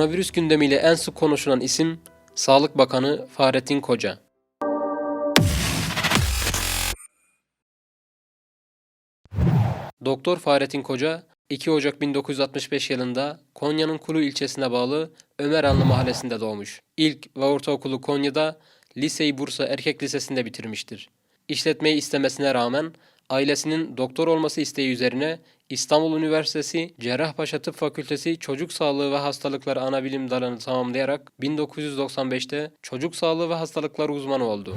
Koronavirüs gündemiyle en sık konuşulan isim Sağlık Bakanı Fahrettin Koca. Doktor Fahrettin Koca 2 Ocak 1965 yılında Konya'nın Kulu ilçesine bağlı Ömeranlı mahallesinde doğmuş. İlk ve ortaokulu Konya'da, liseyi Bursa Erkek Lisesi'nde bitirmiştir. İşletmeyi istemesine rağmen ailesinin doktor olması isteği üzerine İstanbul Üniversitesi Cerrahpaşa Tıp Fakültesi Çocuk Sağlığı ve Hastalıkları Anabilim dalını tamamlayarak 1995'te çocuk sağlığı ve hastalıkları uzmanı oldu.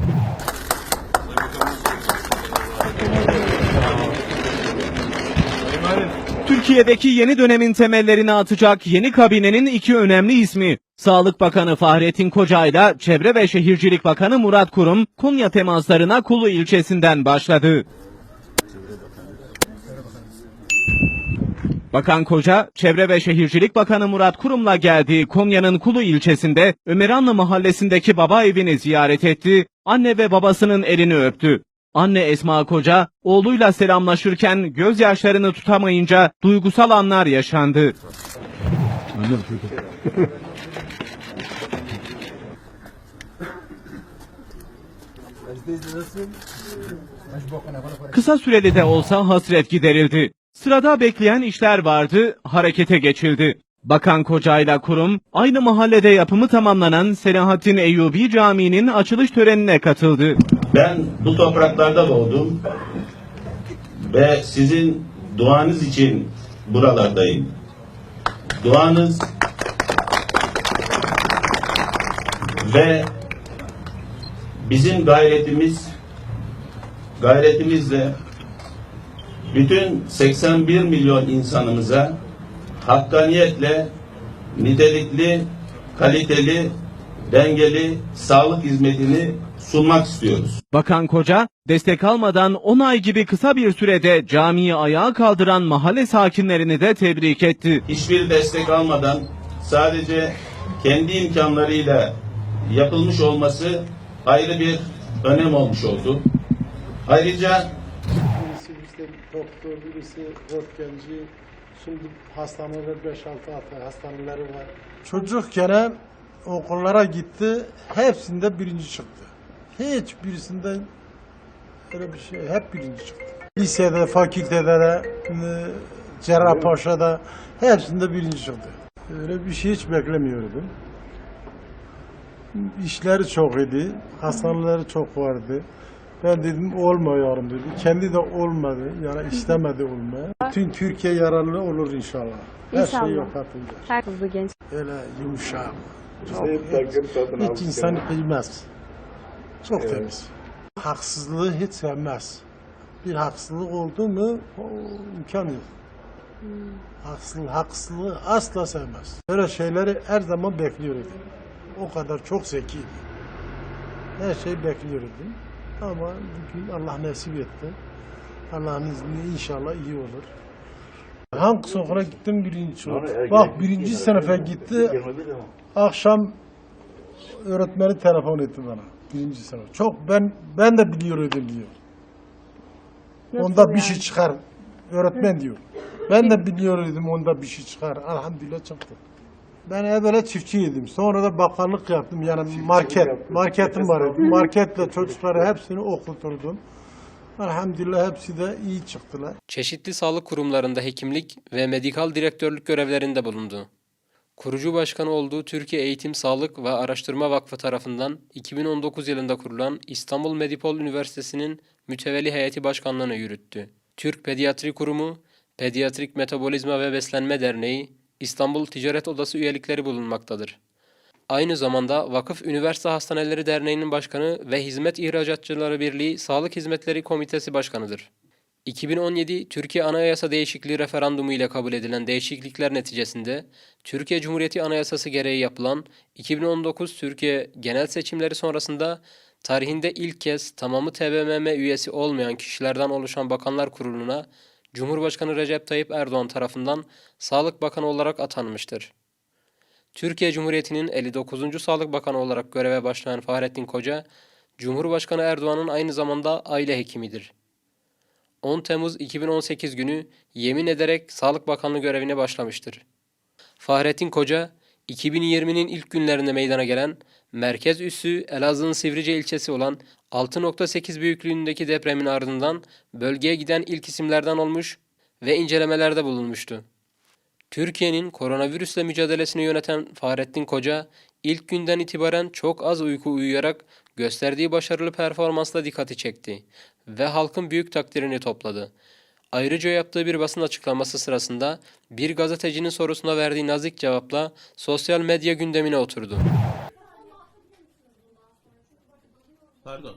Türkiye'deki yeni dönemin temellerini atacak yeni kabinenin iki önemli ismi. Sağlık Bakanı Fahrettin Koca ile Çevre ve Şehircilik Bakanı Murat Kurum Konya temaslarına Kulu ilçesinden başladı. Bakan Koca, Çevre ve Şehircilik Bakanı Murat Kurum'la geldiği Konya'nın Kulu ilçesinde Ömeranlı mahallesindeki baba evini ziyaret etti, anne ve babasının elini öptü. Anne Esma Koca, oğluyla selamlaşırken gözyaşlarını tutamayınca duygusal anlar yaşandı. Kısa süreli de olsa hasret giderildi. Sırada bekleyen işler vardı, harekete geçildi. Bakan Koca ile kurum aynı mahallede yapımı tamamlanan Selahattin Eyyubi Camii'nin açılış törenine katıldı. Ben bu topraklarda doğdum ve sizin duanız için buralardayım. Duanız ve bizim gayretimiz gayretimizle bütün 81 milyon insanımıza hakkaniyetle nitelikli, kaliteli, dengeli sağlık hizmetini sunmak istiyoruz. Bakan Koca, destek almadan 10 ay gibi kısa bir sürede camiyi ayağa kaldıran mahalle sakinlerini de tebrik etti. hiçbir destek almadan sadece kendi imkanlarıyla yapılmış olması ayrı bir önem olmuş oldu. Ayrıca işte doktor, birisi röntgenci. Şimdi hastaneler 5-6 hasta hastaneleri var. Çocukken okullara gitti. Hepsinde birinci çıktı. Hiç birisinden öyle bir şey. Hep birinci çıktı. Lisede, fakültede de, e, Cerrahpaşa'da hepsinde birinci çıktı. Öyle bir şey hiç beklemiyordum. İşleri çok idi. Hastaneleri çok vardı. Ben dedim olmuyorum dedi. Kendi de olmadı. Yani istemedi olmaya. Bütün Türkiye yararlı olur inşallah. Her İnşallah. şey yapatılacak. Her hızlı genç. Öyle yumuşak. Çok, hiç, hiç insan bilmez. Çok temiz. Haksızlığı hiç sevmez. Bir haksızlık oldu mu o, imkan yok. Haksızlığı, haksızlığı asla sevmez. Böyle şeyleri her zaman bekliyordum. O kadar çok zekiydi. Her şeyi bekliyordum. Ama bugün Allah nasip etti. Allah'ın izniyle inşallah iyi olur. Hangi sokuna gittim birinci oldu. Bak birinci sınıfa gitti. Akşam öğretmeni telefon etti bana. Birinci sınıf. Çok ben ben de biliyordum diyor. Nasıl onda bir şey çıkar. Öğretmen diyor. Ben de biliyordum onda bir şey çıkar. Elhamdülillah çıktı. Ben evvela çiftçiydim. Sonra da bakanlık yaptım. Yani market. Marketim vardı. Marketle çocukları hepsini okuturdum. Elhamdülillah hepsi de iyi çıktılar. Çeşitli sağlık kurumlarında hekimlik ve medikal direktörlük görevlerinde bulundu. Kurucu başkanı olduğu Türkiye Eğitim, Sağlık ve Araştırma Vakfı tarafından 2019 yılında kurulan İstanbul Medipol Üniversitesi'nin mütevelli heyeti başkanlığını yürüttü. Türk Pediatri Kurumu, Pediatrik Metabolizma ve Beslenme Derneği, İstanbul Ticaret Odası üyelikleri bulunmaktadır. Aynı zamanda Vakıf Üniversite Hastaneleri Derneği'nin başkanı ve Hizmet İhracatçıları Birliği Sağlık Hizmetleri Komitesi Başkanıdır. 2017 Türkiye Anayasa Değişikliği referandumu ile kabul edilen değişiklikler neticesinde Türkiye Cumhuriyeti Anayasası gereği yapılan 2019 Türkiye genel seçimleri sonrasında tarihinde ilk kez tamamı TBMM üyesi olmayan kişilerden oluşan Bakanlar Kurulu'na Cumhurbaşkanı Recep Tayyip Erdoğan tarafından Sağlık Bakanı olarak atanmıştır. Türkiye Cumhuriyeti'nin 59. Sağlık Bakanı olarak göreve başlayan Fahrettin Koca, Cumhurbaşkanı Erdoğan'ın aynı zamanda aile hekimidir. 10 Temmuz 2018 günü yemin ederek Sağlık Bakanlığı görevine başlamıştır. Fahrettin Koca, 2020'nin ilk günlerinde meydana gelen merkez üssü Elazığ'ın Sivrice ilçesi olan 6.8 büyüklüğündeki depremin ardından bölgeye giden ilk isimlerden olmuş ve incelemelerde bulunmuştu. Türkiye'nin koronavirüsle mücadelesini yöneten Fahrettin Koca, ilk günden itibaren çok az uyku uyuyarak gösterdiği başarılı performansla dikkati çekti ve halkın büyük takdirini topladı. Ayrıca yaptığı bir basın açıklaması sırasında bir gazetecinin sorusuna verdiği nazik cevapla sosyal medya gündemine oturdu. Pardon.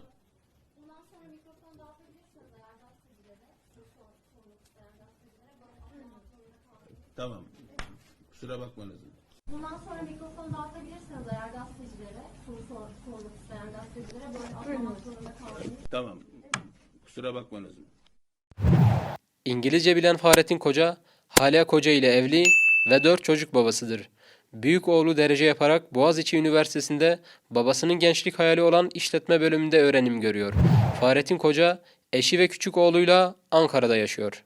Tamam. Kusura bakmanız. Bundan sonra mikrofonu dağıtabilirsiniz eğer gazetecilere, soru sor, sormak isteyen gazetecilere böyle atlamak zorunda kalmayın. Tamam. Kusura bakmanız. İngilizce bilen Fahrettin Koca, Hala Koca ile evli ve dört çocuk babasıdır. Büyük oğlu derece yaparak Boğaziçi Üniversitesi'nde babasının gençlik hayali olan işletme bölümünde öğrenim görüyor. Fahrettin Koca, eşi ve küçük oğluyla Ankara'da yaşıyor.